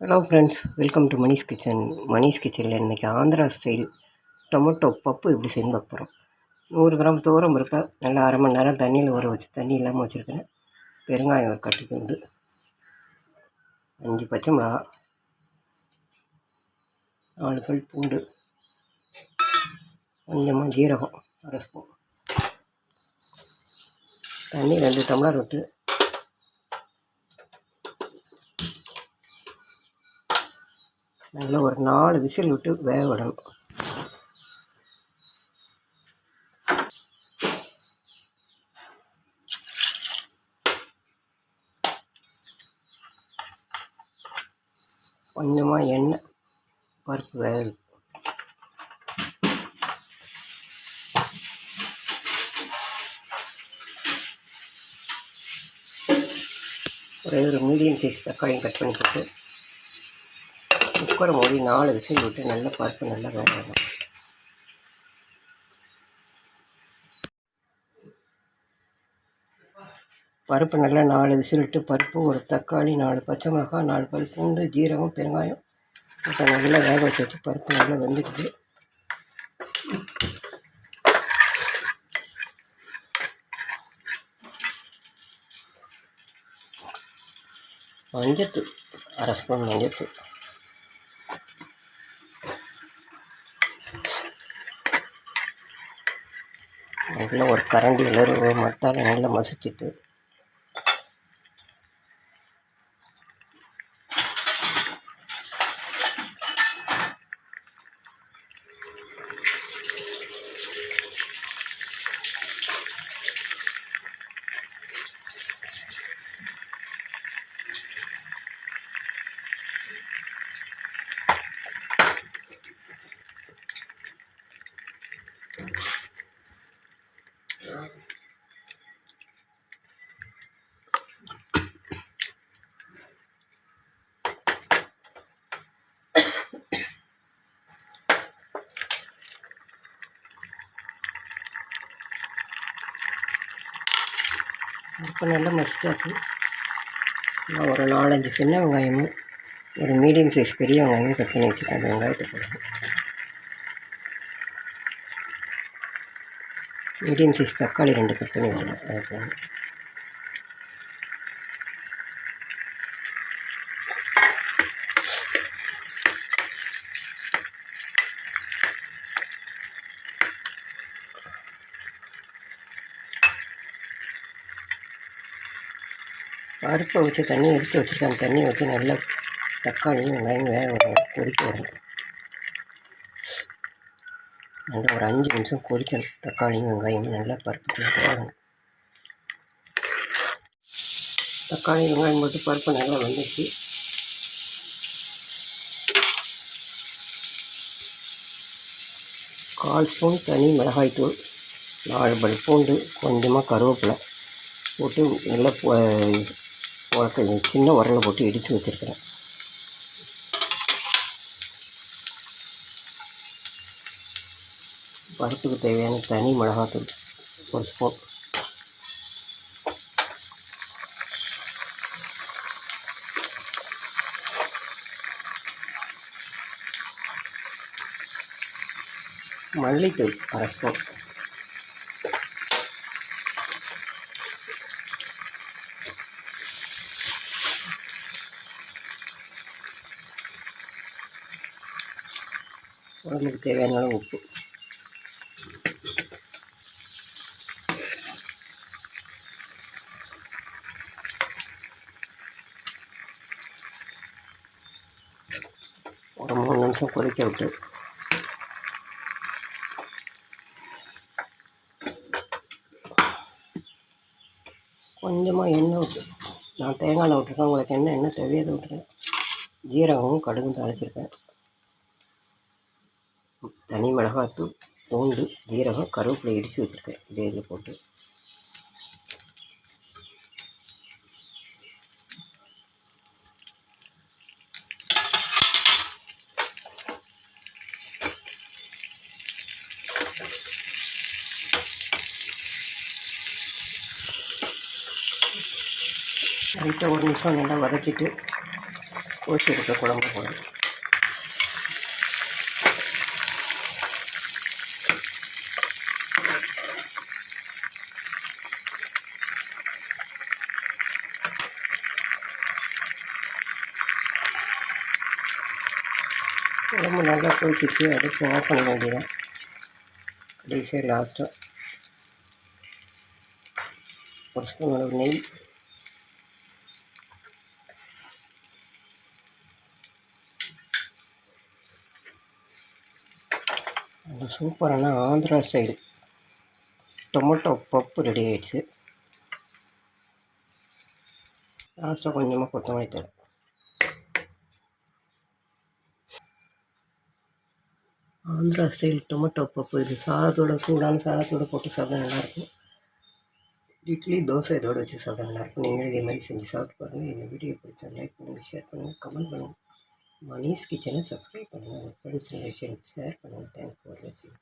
Hello friends welcome to Manish kitchen Manish கிச்சனில் இன்றைக்கி Andhra style tomato பப்பு இப்படி செஞ்சு பார்க்க போகிறோம் நூறு கிராம் தூரம் இருக்க நல்லா அரை மணி நேரம் தண்ணியில் ஊற வச்சு தண்ணி இல்லாமல் வச்சுருக்கிறேன் பெருங்காயம் ஒரு கட்டு துண்டு அஞ்சு பச்சை மிளகா நாலு பல் பூண்டு கொஞ்சமாக ஜீரகம் அரை ஸ்பூன். தண்ணி ரெண்டு டம்ளர் விட்டு. நல்லா ஒரு நாலு விசில் விட்டு வேக விடணும். கொஞ்சமாக எண்ணெய் பருப்பு வேக ஒரே ஒரு மீடியம் சைஸ் தக்காளியும் கட் பண்ணி போட்டு குக்கரை மூடி நாலு விசில் விட்டு நல்லா பருப்பு நல்லா வேக பருப்பு நல்லா நாலு விசிலிட்டு பருப்பு ஒரு தக்காளி நாலு பச்சை மிளகாய் நாலு பல் பூண்டு ஜீரகம் பெருங்காயம். இப்போ நல்லா வேக வச்சு வச்சு பருப்பு நல்லா வெந்துடுது. மஞ்சத்தூள் அரை ஸ்பூன் மஞ்சத்தூள் நல்லா ஒரு கரண்டி எல்லாரும் மத்தால நல்லா மசிச்சுட்டு இப்போ நல்லா மசிச்சாச்சு நான் ஒரு நாலஞ்சு சின்ன வெங்காயமும் ஒரு மீடியம் சைஸ் பெரிய வெங்காயமும் கட் பண்ணி வச்சுருக்கேன் அந்த வெங்காயத்தை போடணும் மீடியம் சைஸ் தக்காளி ரெண்டு கட் பண்ணி வச்சுருக்கேன் அதை போடணும் பருப்பை வச்சு தண்ணி எடுத்து வச்சுருக்கேன். தண்ணி தண்ணியை ஊற்றி நல்லா தக்காளியும் வெங்காயம் வேக விடணும் கொதிக்க நல்லா ஒரு அஞ்சு நிமிஷம் கொதிக்கணும். தக்காளியும் வெங்காயமும் நல்லா பருப்பு வேகணும் தக்காளி வெங்காயம் போட்டு பருப்பு நல்லா வந்துச்சு கால் ஸ்பூன் தனி மிளகாய்த்தூள் நாலு பல் பூண்டு கொஞ்சமாக கருவேப்பிலை போட்டு நல்லா உரக்க சின்ன உரலை போட்டு இடித்து வச்சுருக்கிறேன். பருப்புக்கு தேவையான தனி மிளகாத்தூள் ஒரு ஸ்பூன் மல்லித்தூள் அரை ஸ்பூன் உடம்புக்கு தேவையான அளவு உப்பு. ஒரு மூணு நிமிஷம் கொதிக்க விட்டு. கொஞ்சமாக எண்ணெய் விட்டு. நான் தேங்காயில் விட்டுருக்கேன். உங்களுக்கு என்ன எண்ணெய் தேவையோ விட்டுருக்கேன் ஜீரகமும் கடுகும் தாளிச்சிருக்கேன். தனி மிளகாத்தூள் பூண்டு ஜீரகம் கருவேப்பிலை இடித்து வச்சுருக்கேன். இதே இதில் போட்டு. லைட்டாக ஒரு நிமிஷம் நல்லா வதக்கிட்டு ஊற்றி எடுக்க குழம்பு போடணும் உடம்பு நல்லா கொதிச்சிச்சு அடுப்பு ஆஃப் பண்ண வேண்டியதான் கடைசியாக லாஸ்ட்டாக ஒரு ஸ்பூன் அளவு நெய் அது சூப்பரான Andhra style tomato pappu ready ஆகிடுச்சு லாஸ்ட்டாக கொஞ்சமாக கொத்தமல்லி தழை. ஆந்திரா ஸ்டைல் டொமேட்டோ பப்பு இது சாதத்தோட சூடான சாதத்தோட போட்டு சாப்பிட நல்லாயிருக்கும். இட்லி தோசை இதோடு வச்சு சாப்பிட நல்லாயிருக்கும். நீங்களும் இதே மாதிரி செஞ்சு சாப்பிட்டு பாருங்கள் இந்த வீடியோ பிடிச்சா லைக் பண்ணுங்கள் ஷேர் பண்ணுங்கள் கமெண்ட் பண்ணுங்கள் மணிஸ் கிச்சனை சப்ஸ்கிரைப் பண்ணுங்கள் உங்கள் ஃப்ரெண்ட்ஸ் ரிலேஷன் ஷேர் பண்ணுங்கள் தேங்க்ஸ் ஃபார் வாட்சிங்